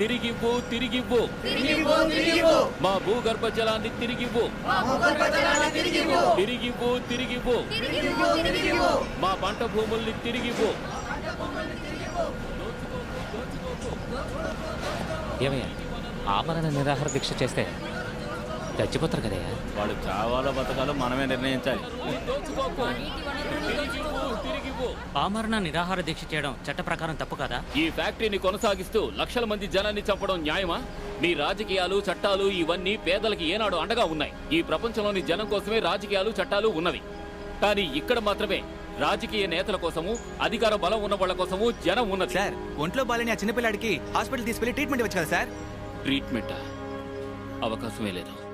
తిరిగివ్వు తిరిగివ్వు. మా భూగర్భ జలాన్ని తిరిగివ్వు. తిరిగివ్వు. తిరిగివ్వు మా పంట భూముల్ని తిరిగివ్వు. ఏమయ్యా? ఆమరణ నిరాహార దీక్ష చేస్తే చచ్చిపోతారు కదయ్యా వాడు చావాలో బతకాలో మనమే నిర్ణయించాలి. ఆమరణ నిరాహార దీక్ష చేయడం చట్ట ప్రకారం తప్పు కదా? ఈ ఫ్యాక్టరీని కొనసాగిస్తూ లక్షల మంది జనాన్ని చంపడం న్యాయమా? మీ రాజకీయాలు చట్టాలు ఇవన్నీ పేదలకి ఏనాడు అండగా ఉన్నాయి. ఈ ప్రపంచంలోని జనం కోసమే రాజకీయాలు చట్టాలు ఉన్నవి. కానీ ఇక్కడ మాత్రమే రాజకీయ నేతల కోసము అధికార బలం ఉన్న వాళ్ళ కోసము జనం ఉన్నది. సార్ ఒంట్లో బాలేని ఆ చిన్నపిల్లాడికి హాస్పిటల్ తీసుకెళ్ళి ట్రీట్మెంట్ ఇవ్వచ్చు కదా సార్? ట్రీట్మెంట్? అవకాశమే లేదు.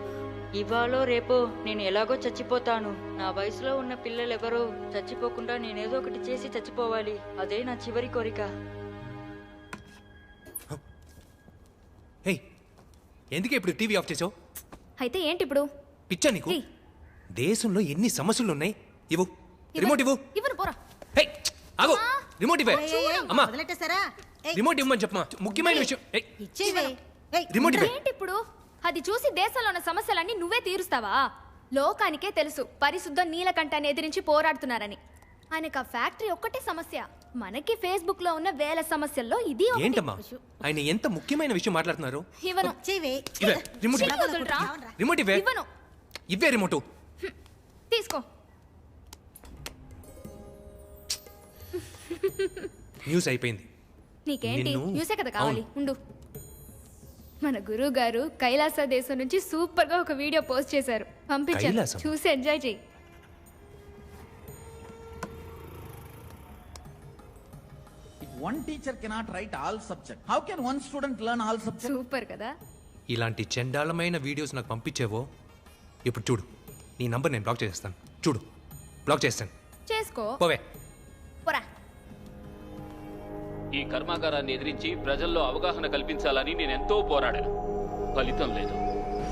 ఇవాళో రేపో నేను ఎలాగో చచ్చిపోతాను. నా వయసులో ఉన్న పిల్లలెవరో చచ్చిపోకుండా నేనేదో ఒకటి చేసి చచ్చిపోవాలి. అదే నా చివరి కోరిక. ఎందుకు ఇప్పుడు టీవీ ఆఫ్ చేసావు అయితే ఏంటి ఇప్పుడు పిచ్చా నీకు? ఏయ్. దేశంలో ఎన్ని సమస్యలు ఉన్నాయి ఇవ్వు రిమోట్ ఇవ్వు. ఇవ్వను పోరా. హే ఆగు. రిమోట్ ఇవ్వే. అమ్మా. ఏయ్, రిమోట్ ఇవ్వమని చెప్పమా ముఖ్యమైన విషయం. ఏయ్, ఇచ్చేవే. ఏయ్, రిమోట్ ఇవ్వే. ఏంటి ఇప్పుడు అది చూసి దేశంలో ఉన్న సమస్యలన్నీ నువ్వే తీరుస్తావా? లోకానికే తెలుసు పరిశుద్ధ నీలకంఠాన్ని ఎదిరించి పోరాడుతున్నారని. ఆయనకు ఆ ఫ్యాక్టరీ ఒక్కటే సమస్య. మనకి ఫేస్బుక్లో ఉన్న వేల సమస్యల్లో ఇది ఒకటి. ఏంటమ్మా? ఆయన ఎంత ముఖ్యమైన విషయం మాట్లాడుతున్నారు? ఇవ్వను. ఇవే రిమోట్ ఇవ్వే. చిన్న వదులురా. రిమోట్ ఇవ్వే. ఇవ్వను. ఇవ్వే రిమోట్. తీసుకో. న్యూస్ అయిపోయింది. నీకేంటి? నిన్ను- న్యూసే కదా కావాలి. ఉండు. మన గురువు గారు కైలాస దేశం నుంచి సూపర్గా ఒక వీడియో పోస్ట్ చేశారు. పంపించాను కైలాసం? చూసి ఎంజాయ్ చేయి. If one teacher cannot write all subject, how can one student learn all subject? Super కదా? ఇలాంటి చండాలమైన వీడియోస్ నాకు పంపించేవో? ఇప్పుడు చూడు. నీ నంబర్ నేను బ్లాక్ చేసేస్తాను. చూడు. బ్లాక్ చేస్తాను. చేసుకో. పోవే. పోరా. ఈ కర్మాగారాన్ని ఎదిరించి ప్రజల్లో అవగాహన కల్పించాలని నేను ఎంతో పోరాడాను. ఫలితం లేదు.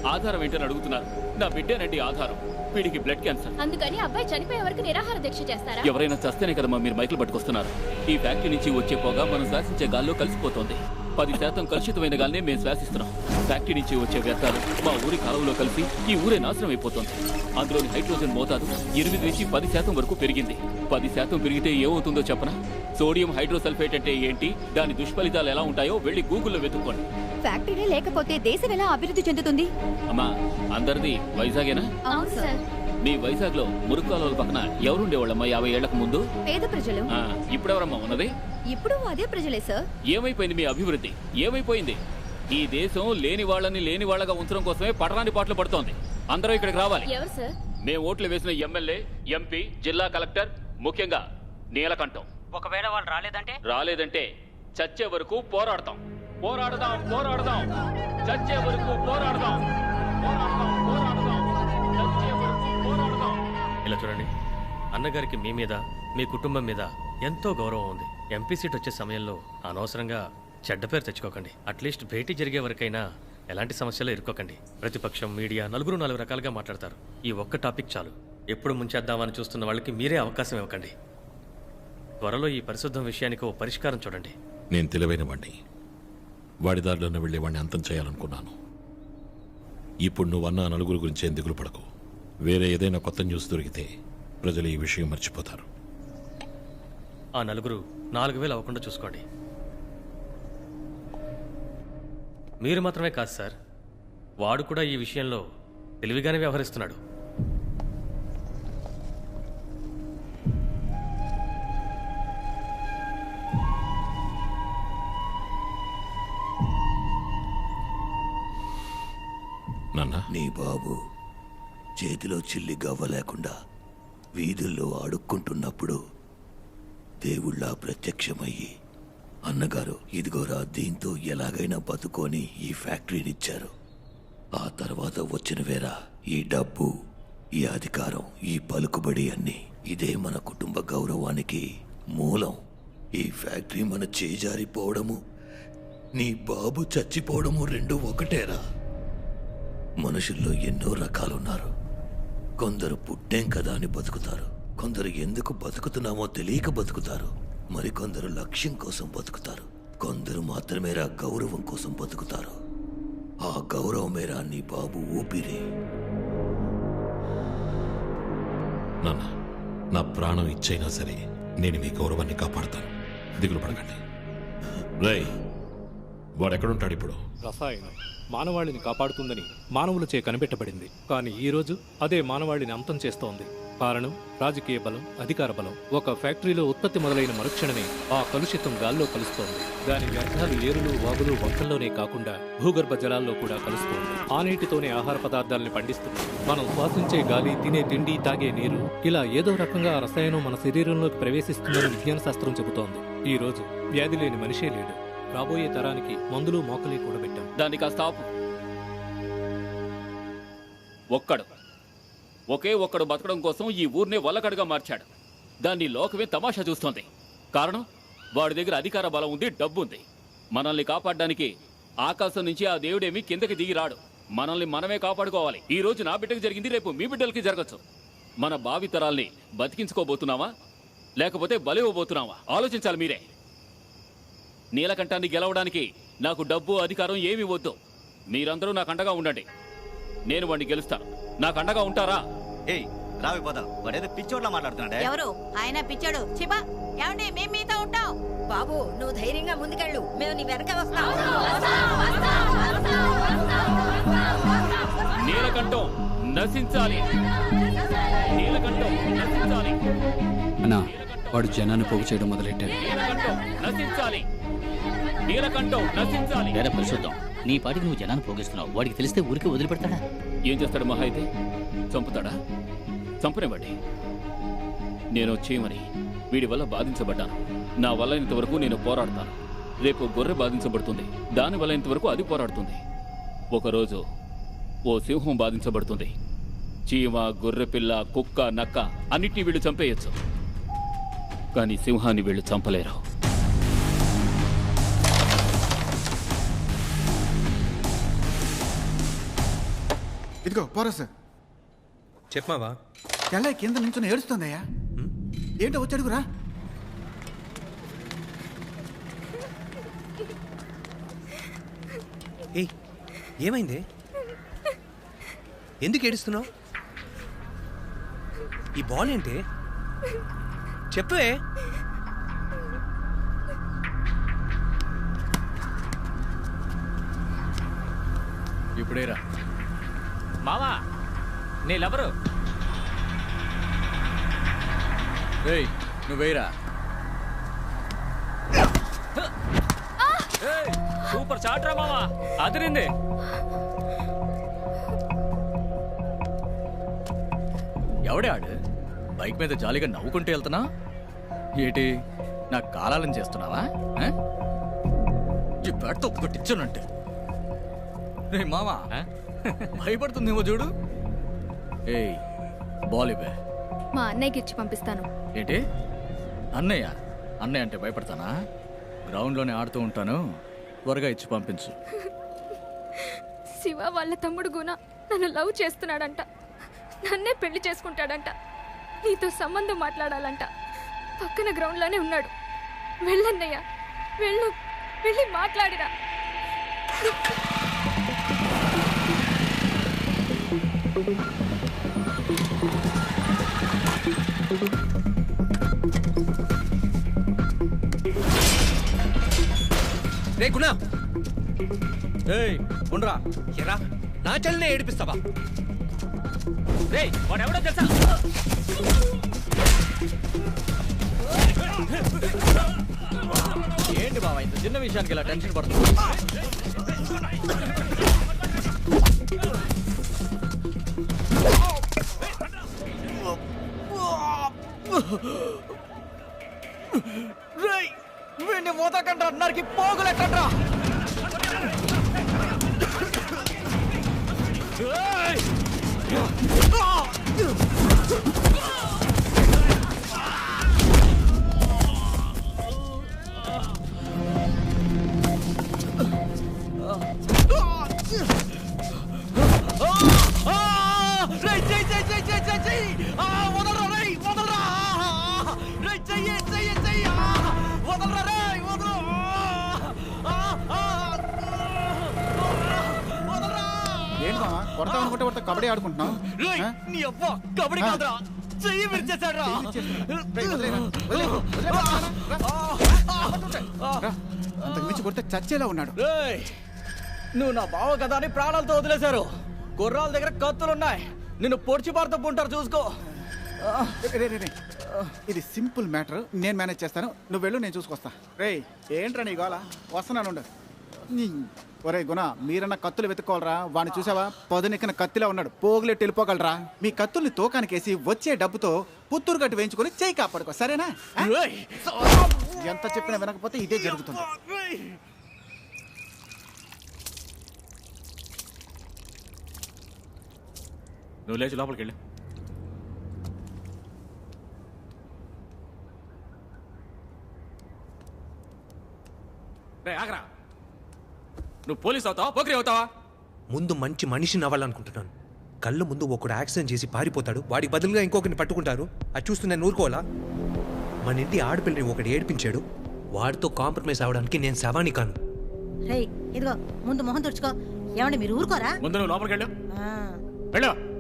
ఆధారం ఏంటని అడుగుతున్నారు. నా బిడ్డేనండి ఆధారం. వీడికి బ్లడ్ క్యాన్సర్. అందుకని అబ్బాయి చనిపోయే వరకు నిరాహార దీక్ష చేస్తారా? ఎవరైనా చస్తేనే కదమ్మా మీరు మైకులు పట్టుకొస్తున్నారు. ఈ ఫ్యాక్టరీ నుంచి వచ్చే పొగ మనం శ్వాసించే గాల్లో కలిసిపోతోంది. పది శాతం కలుషితమైన గాలినే మేము శ్వాసిస్తున్నాం. ఫ్యాక్టరీ నుంచి వచ్చే వ్యర్థాలు మా ఊరి కాలువలో కలిసి ఈ ఊరే నాశనం అయిపోతుంది. అందులోని హైడ్రోజన్ మోతాదు ఎనిమిది నుంచి పది శాతం వరకు పెరిగింది. పది శాతం పెరిగితే ఏమవుతుందో చెప్పనా? సోడియం హైడ్రోసల్ఫేట్ అంటే ఏంటి? దాని దుష్ఫలితాలు ఎలా ఉంటాయో వెళ్ళి గూగుల్లో వెతుక్కోండి. ఫ్యాక్టరీ లేకపోతే దేశం ఎలా అభివృద్ధి చెందుతుంది? అమ్మా అందరిది వైజాగేనా? అవును సార్. మీ వైజాగ్లో మురుక్కాలువల పక్కన ఎవరుండేవాళ్ళమ్మా యాభై ఏళ్ళకు ముందు? పేద ప్రజలు. ఆ, ఇప్పుడెవరమ్మా ఉన్నది? ఇప్పుడు అదే ప్రజలే సార్ ఏమైపోయింది మీ అభివృద్ధి? ఏమైపోయింది? ఈ దేశం లేని వాళ్ళని లేని వాళ్ళగా ఉంచడం కోసమే పట్టణాన్ని పాటలు పడుతోంది. అందరూ ఇక్కడికి రావాలి. ఎవరు సార్ మేము ఓట్లు వేసిన ఎమ్మెల్యే ఎంపీ జిల్లా కలెక్టర్ ముఖ్యంగా నీలకంఠం. ఒకవేళ వాళ్ళు రాలేదంటే? రాలేదంటే చచ్చే వరకు పోరాడతాం. పోరాడదాం పోరాడదాం. చచ్చే వరకు పోరాడదాం. పోరాడదాం పోరాడదాం చచ్చే వరకు పోరాడదాం. ఇలా చూడండి. అన్నగారికి మీ మీద మీ కుటుంబం మీద ఎంతో గౌరవం ఉంది. ఎంపీ సీట్ వచ్చే సమయంలో అనవసరంగా చెడ్డ పేరు తెచ్చుకోకండి. అట్లీస్ట్ భేటీ జరిగే వరకైనా ఎలాంటి సమస్యలు ఇరుక్కోకండి ప్రతిపక్షం మీడియా నలుగురు నాలుగు రకాలుగా మాట్లాడతారు. ఈ ఒక్క టాపిక్ చాలు. ఎప్పుడు ముంచేద్దామని చూస్తున్న వాళ్ళకి మీరే అవకాశం ఇవ్వకండి. త్వరలో ఈ పరిశుద్ధం విషయానికి ఓ పరిష్కారం చూడండి. నేను తెలివైన వాడిని వాడి దారిలోనే వెళ్ళే వాడిని అంతం చేయాలనుకున్నాను. ఇప్పుడు నువ్వు అన్న నలుగురు గురించి ఏం దిగులు పడకు. వేరే ఏదైనా కొత్త న్యూస్ దొరికితే ప్రజలు ఈ విషయం మర్చిపోతారు. ఆ నలుగురు నాలుగు వేలు అవ్వకుండా చూసుకోండి. మీరు మాత్రమే కాదు సార్ వాడు కూడా ఈ విషయంలో తెలివిగానే వ్యవహరిస్తున్నాడు. నాన్న? నీ బాబు చేతిలో చిల్లి గవ్వ లేకుండా వీధుల్లో ఆడుక్కుంటున్నప్పుడు దేవుళ్ళ ప్రత్యక్షమయ్యి అన్నగారు ఇదిగోరా దీంతో ఎలాగైనా బతుకొని ఈ ఫ్యాక్టరీనిచ్చారు. ఆ తర్వాత వచ్చిన వేరా ఈ డబ్బు ఈ అధికారం ఈ పలుకుబడి అన్ని. ఇదే మన కుటుంబ గౌరవానికి మూలం. ఈ ఫ్యాక్టరీ మన చేజారిపోవడము నీ బాబు చచ్చిపోవడము రెండు ఒకటేరా. మనుషుల్లో ఎన్నో రకాలున్నారు. కొందరు పుట్టేం కదా అని బతుకుతారు. కొందరు ఎందుకు బతుకుతున్నామో తెలియక బతుకుతారు. మరికొందరు లక్ష్యం కోసం బతుకుతారు. కొందరు మాత్రమేరా గౌరవం కోసం బతుకుతారు. ఆ గౌరవమేరా నీ బాబు ఊపిరి. నాన్న నా ప్రాణం ఇచ్చైనా సరే నేను మీ గౌరవాన్ని కాపాడుతాను. దిగులు పడకండి. రై వాడెక్కడుంటాడు ఇప్పుడు రసాయనం మానవాళిని కాపాడుతుందని మానవులచే కనిపెట్టబడింది. కానీ ఈరోజు అదే మానవాళిని అంతం చేస్తోంది. కారణం రాజకీయ బలం అధికార బలం. ఒక ఫ్యాక్టరీలో ఉత్పత్తి మొదలైన మరుక్షణమే ఆ కలుషితం గాల్లో కలుస్తోంది. దాని వ్యర్థాలు ఏరులు వాగులు వంకల్లోనే కాకుండా భూగర్భ జలాల్లో కూడా కలుస్తోంది. ఆ నీటితోనే ఆహార పదార్థాలని పండిస్తుంది. మనం శ్వాసించే గాలి తినే తిండి తాగే నీరు ఇలా ఏదో రకంగా రసాయనం మన శరీరంలోకి ప్రవేశిస్తుందని విజ్ఞాన శాస్త్రం చెబుతోంది. ఈ రోజు వ్యాధి లేని మనిషే లేడు. రాబోయే తరానికి మందులు మోకలే కూడబెట్టాం దాన్ని కాస్త ఆపు ఒక్కడు. ఒకే ఒక్కడు బతకడం కోసం ఈ ఊర్నే వల్లకడుగా మార్చాడు. దాన్ని లోకమే తమాషా చూస్తోంది. కారణం? వాడి దగ్గర అధికార బలం ఉంది డబ్బు ఉంది. మనల్ని కాపాడడానికి ఆకాశం నుంచి ఆ దేవుడేమి కిందకి దిగి రాడు. మనల్ని మనమే కాపాడుకోవాలి. ఈ రోజు నా బిడ్డకి జరిగింది రేపు మీ బిడ్డలకి జరగచ్చు. మన భావితరాల్ని బతికించుకోబోతున్నావా? లేకపోతే బలివ్వబోతున్నావా? ఆలోచించాలి మీరే. నీలకంఠాన్ని గెలవడానికి నాకు డబ్బు అధికారం ఏమీ వద్దు. మీరందరూ నాకు అండగా ఉండండి. నేను వాడిని గెలుస్తాను. నాకు అండగా ఉంటారా? ఏయ్ రావి పోదాం? వాడేదో పిచ్చోట్లా మాట్లాడుతున్నాడే. ఎవరు? ఆయన పిచ్చాడు. చిబా ఏమండి మేము మీతో ఉంటాం. బాబు నువ్వు ధైర్యంగా ముందుకెళ్ళు. మేము నీ వెనక వస్తాం. నీలకంఠం నశించాలి. నీలకంఠం నశించాలి. అన్నా వాడు జనాన్ని పోగు చేయడం మొదలెట్టాడు. నీలకంఠం నశించాలి. నీలకంఠం నశించాలి. వేరే పరిశుద్ధం. నీ పాటికి నువ్వు జనాన్ని పోగిస్తున్నావు. వాడికి తెలిస్తే ఊరికి వదిలిపెడతాడా? ఏం చేస్తాడు మహా అయితే? చంపుతాడా? చంపనివ్వండి. నేను చేయమని వీడి వల్ల బాధించబడ్డాను. నా వల్ల ఇంతవరకు నేను పోరాడతాను. రేపు గొర్రె బాధించబడుతుంది. దాని వల్ల ఇంతవరకు అది పోరాడుతుంది. ఒకరోజు ఓ సింహం బాధించబడుతుంది. చీమ గొర్రె పిల్ల కుక్క నక్క అన్నిటినీ వీళ్ళు చంపేయచ్చు. కానీ సింహాన్ని వీళ్ళు చంపలేరు. ఇదిగో పోరస్ చెప్పమావా? తెల్ల కింద నుంచి ఏడుస్తుందయ్యా. ఏంటో వచ్చి అడుగురా. ఏయ్ ఏమైంది? ఎందుకు ఏడుస్తున్నావు? ఈ బాల్ ఏంటి? చెప్పే ఇప్పుడేరా. మావా నీ లవరు ఏయ్ నువ్వేరా సూపర్ షాట్ రా మావా అదిరింది. ఎవడే ఆడు? బైక్ మీద జాలీగా నవ్వుకుంటూ వెళ్తున్నా? ఏటి నా కాలాలను చేస్తున్నావా? ఈ బ్యాట్తో కొట్టించానంటే రే మామా భయపడుతుందేమో చూడు. ఏయ్ బాల్ ఇవ్వే. మా అన్నయ్యకి ఇచ్చి పంపిస్తాను. ఏంటి? అన్నయ్య? అన్నయ్య అంటే భయపడతానా? గ్రౌండ్లోనే ఆడుతూ ఉంటాను. త్వరగా ఇచ్చి పంపించు. శివ వాళ్ళ తమ్ముడు గుణ నన్ను లవ్ చేస్తున్నాడంట. నన్నే పెళ్ళి చేసుకుంటాడంట. నీతో సంబంధం మాట్లాడాలంట. పక్కన గ్రౌండ్లోనే ఉన్నాడు. వెళ్ళన్నయ్య. వెళ్ళు. వెళ్ళి మాట్లాడిరా. రే గుణ. ఏయ్ ఉండరా. ఎరా నా చల్లినే ఏడిపిస్తావా? రే వాడెవడో తెలుసా? ఏంటి బావా ఇంత చిన్న విషయానికి ఇలా టెన్షన్ పడుతుంది వీడిని మోతకండ్రా నరికి పోగులెట్టండ్రా రేయ్ కొడతాం అనుకుంటే వాడితో కబడ్డీ ఆడుకుంటున్నాం? నీ అబ్బా కబడ్డీ. కాదురా. చెయ్యి విరిచేశాడు రా. రా, రా, రా. రా, అంతకు మించి కొడితే చచ్చేలా ఉన్నాడు. నువ్వు నా బావ కదా అని ప్రాణాలతో వదిలేశారు. గుర్రాల దగ్గర కత్తులున్నాయి. నిన్ను పొడిచి పారుతూ ఉంటారు చూసుకో. రే, రే, రే. ఇది సింపుల్ మ్యాటర్. నేను మేనేజ్ చేస్తాను. నువ్వు వెళ్ళు నేను చూసుకొస్తా. రేయ్ ఏంట్రా నీ గోల? వస్తున్నాను ఉండు. ఒరే గుణ మీరన్న కత్తులు వెతుక్కోవాలరా. వాడిని చూసావా? పొదనెక్కిన కత్తిలా ఉన్నాడు. పోగులెట్టి వెళ్ళిపోగలరా? మీ కత్తుల్ని తోకానికేసి వచ్చే డబ్బుతో పుత్తూరు గట్టు వేయించుకొని చేయి కాపాడుకో సరేనా? ఎంత చెప్పినా వినకపోతే ఇదే జరుగుతుంది. నువ్వు లేచి లోపలికి వెళ్ళు. రే ఆగరా. నువ్వు పోలీస్ అవుతావా? పోకరి అవుతావా? ముందు మంచి మనిషిని అవ్వాలనుకుంటున్నాను కళ్ళు ముందు ఒకడు యాక్సిడెంట్ చేసి పారిపోతాడు. వాడికి బదులుగా ఇంకొకరిని పట్టుకుంటారు. అది చూస్తూ నేను ఊరుకోవాలా? మన ఇంటి ఆడపిల్లని ఒకటి ఏడిపించాడు. వాడితో కాంప్రమైజ్ అవ్వడానికి నేను శవాని కాను. రేయ్ ఇదిగో ముందు మొహం తుడుచుకో. ఏమండి మీరు ఊరుకోరా? ముందు నువ్వు లోపలికి వెళ్ళు.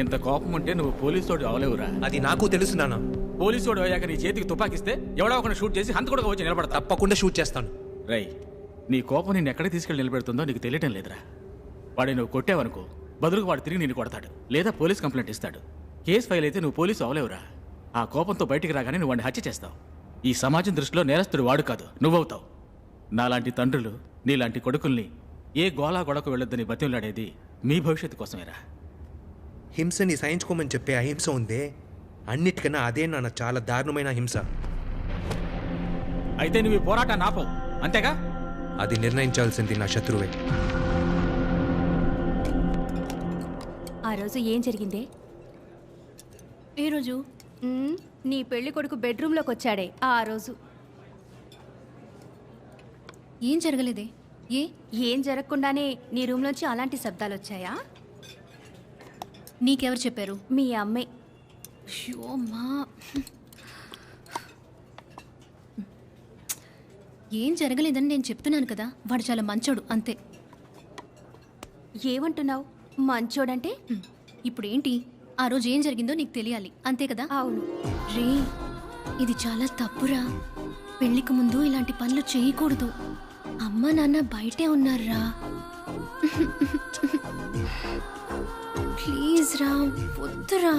ఇంత కోపం ఉంటే నువ్వు పోలీసు తోడు అవలేవురా. అది నాకు తెలుసు నాన్న. పోలీసు వాడు అయ్యాక నీ చేతికి తుపాకిస్తే ఎవడో ఒకరిని షూట్ చేసి హంత కూడా వచ్చి నిలబడతా తప్పకుండా షూట్ చేస్తాను. రై నీ కోపం నిన్ను ఎక్కడికి తీసుకెళ్ళి నిలబెడుతుందో నీకు తెలియటం లేదురా. వాడిని నువ్వు కొట్టావనుకో బదులుగా వాడు తిరిగి నిన్ను కొడతాడు లేదా పోలీస్ కంప్లైంట్ ఇస్తాడు. కేసు ఫైల్ అయితే నువ్వు పోలీసు అవలేవురా. ఆ కోపంతో బయటికి రాగానే నువ్వు వాడిని హత్య చేస్తావు. ఈ సమాజం దృష్టిలో నేరస్తుడు వాడు కాదు నువ్వవుతావు. నాలాంటి తండ్రులు నీలాంటి కొడుకుల్ని ఏ గోలా గొడకు వెళ్ళొద్దని బతిమలాడేది మీ భవిష్యత్తు కోసమేరా. హింసని సహించుకోమని చెప్పే అహింస ఉందే. అన్నిటికన్నా అదే నాన్న చాలా దారుణమైన హింస అయితే నువ్వు ఈ పోరాటాన్ని ఆపవు అంతేగా? అది నిర్ణయించాల్సింది నా శత్రువే. ఆ రోజు ఏం జరిగిందే? ఏ రోజు? మ్మ్, నీ పెళ్ళి కొడుకు బెడ్రూమ్లోకి వచ్చాడే ఆ రోజు. ఏం జరగలేదే? ఏ? ఏం జరగకుండానే నీ రూమ్లోంచి అలాంటి శబ్దాలు వచ్చాయా? నీకెవరు చెప్పారు? మీ అమ్మే. అయ్యో మా ఏం జరగలేదని నేను చెప్తున్నాను కదా వాడు చాలా మంచోడు అంతే. ఏమంటున్నావు? మంచోడంటే? ఇప్పుడు ఏంటి ఆ రోజు ఏం జరిగిందో నీకు తెలియాలి అంతే కదా? అవును. రే ఇది చాలా తప్పురా. పెళ్ళికి ముందు ఇలాంటి పనులు చేయకూడదు. అమ్మ నాన్న బయటే ఉన్నారా? ప్లీజ్ రా వద్దురా.